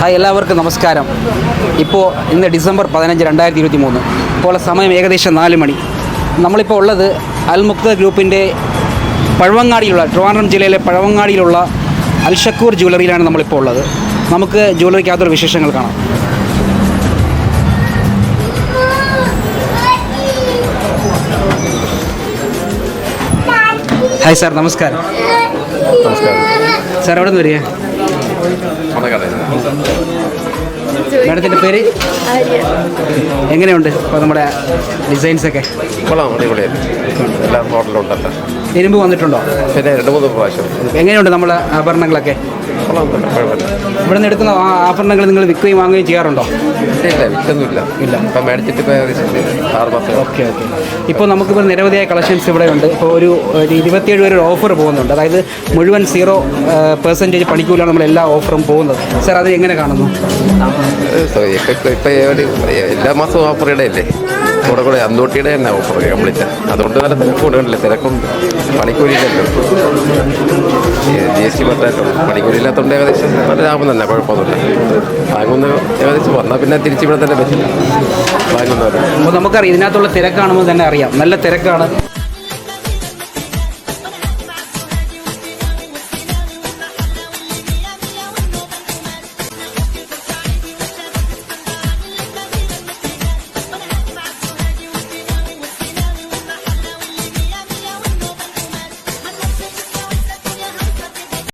Hi എല്ലാവർക്കും നമസ്കാരം. ഇപ്പോൾ ഇന്ന് ഡിസംബർ പതിനഞ്ച് രണ്ടായിരത്തി ഇരുപത്തി മൂന്ന് ഇപ്പോൾ സമയം ഏകദേശം നാല് മണി. നമ്മളിപ്പോൾ ഉള്ളത് അൽമുക്ത ഗ്രൂപ്പിന്റെ പഴവങ്ങാടിയിലുള്ള ട്രിവാൻഡ്രം ജില്ലയിലെ പഴവങ്ങാടിയിലുള്ള അൽഷക്കൂർ ജ്വല്ലറിയിലാണ് നമ്മളിപ്പോൾ ഉള്ളത്. നമുക്ക് ജ്വല്ലറിക്കകത്തൊരു വിശേഷങ്ങൾ കാണാം. ഹായ് സാർ നമസ്കാരം. നമസ്കാരം. സാർ എവിടെ നിന്ന് വരിക? മാഡത്തിന്റെ പേര്? എങ്ങനെയുണ്ട് ഇപ്പോൾ നമ്മുടെ കൊള്ളാം അടിപൊളിയായിരുന്നു. എല്ലാം മോഡലുണ്ടല്ലോ. ഇരുമ്പ് വന്നിട്ടുണ്ടോ? പിന്നെ രണ്ട് മൂന്ന് പ്രാവശ്യം. എങ്ങനെയുണ്ട് നമ്മുടെ ആഭരണങ്ങളൊക്കെ? കൊള്ളാം കൊള്ളാം, ഇവിടെ നിന്ന് എടുക്കുന്ന ആഭരണങ്ങൾ നിങ്ങൾ വിൽക്കുകയും വാങ്ങുകയും ചെയ്യാറുണ്ടോ? ഇല്ല വിൽക്കൊന്നുമില്ല ഇല്ല. ഇപ്പം മേടിച്ചിട്ട് ഇപ്പോൾ ഏകദേശം ആറ് മാസം ഓക്കെ ഓക്കെ. ഇപ്പോൾ നമുക്കിപ്പോൾ നിരവധിയായ കളക്ഷൻസ് ഇവിടെ ഉണ്ട് ഇപ്പോൾ ഒരു ഒരു ഇരുപത്തിയേഴ് വരെ ഒരു ഓഫർ പോകുന്നുണ്ട്. അതായത് മുഴുവൻ സീറോ പെർസെന്റേജ് പണിക്കൂലാണ് നമ്മൾ എല്ലാ ഓഫറും പോകുന്നത്. സാർ അത് എങ്ങനെ കാണുന്നു? സോ ഇപ്പം ഇപ്പം എല്ലാ മാസവും ഓഫർ ഇടയല്ലേ കൂടെ കൂടെ അന്തോട്ടിയുടെ തന്നെ ഓഫർ കംപ്ലീറ്റ് അതുകൊണ്ട് നല്ല തിരക്ക് കൂടുതലല്ലേ തിരക്കും പണിക്കൂലിയില്ലല്ലോ ജി എസ് ടി മാത്രമായിട്ടും പണിക്കൂലിയില്ലാത്തതുകൊണ്ട് ഏകദേശം നല്ല ലാഭം തന്നെ കുഴപ്പമൊന്നുമില്ല. വാങ്ങുന്ന ഏകദേശം വന്നാൽ പിന്നെ തിരിച്ചിവിടെ തന്നെ പറ്റില്ല വാങ്ങുന്നവർ നമുക്കറിയാം ഇതിനകത്തുള്ള തിരക്കാണെന്ന് തന്നെ അറിയാം. നല്ല തിരക്കാണ്.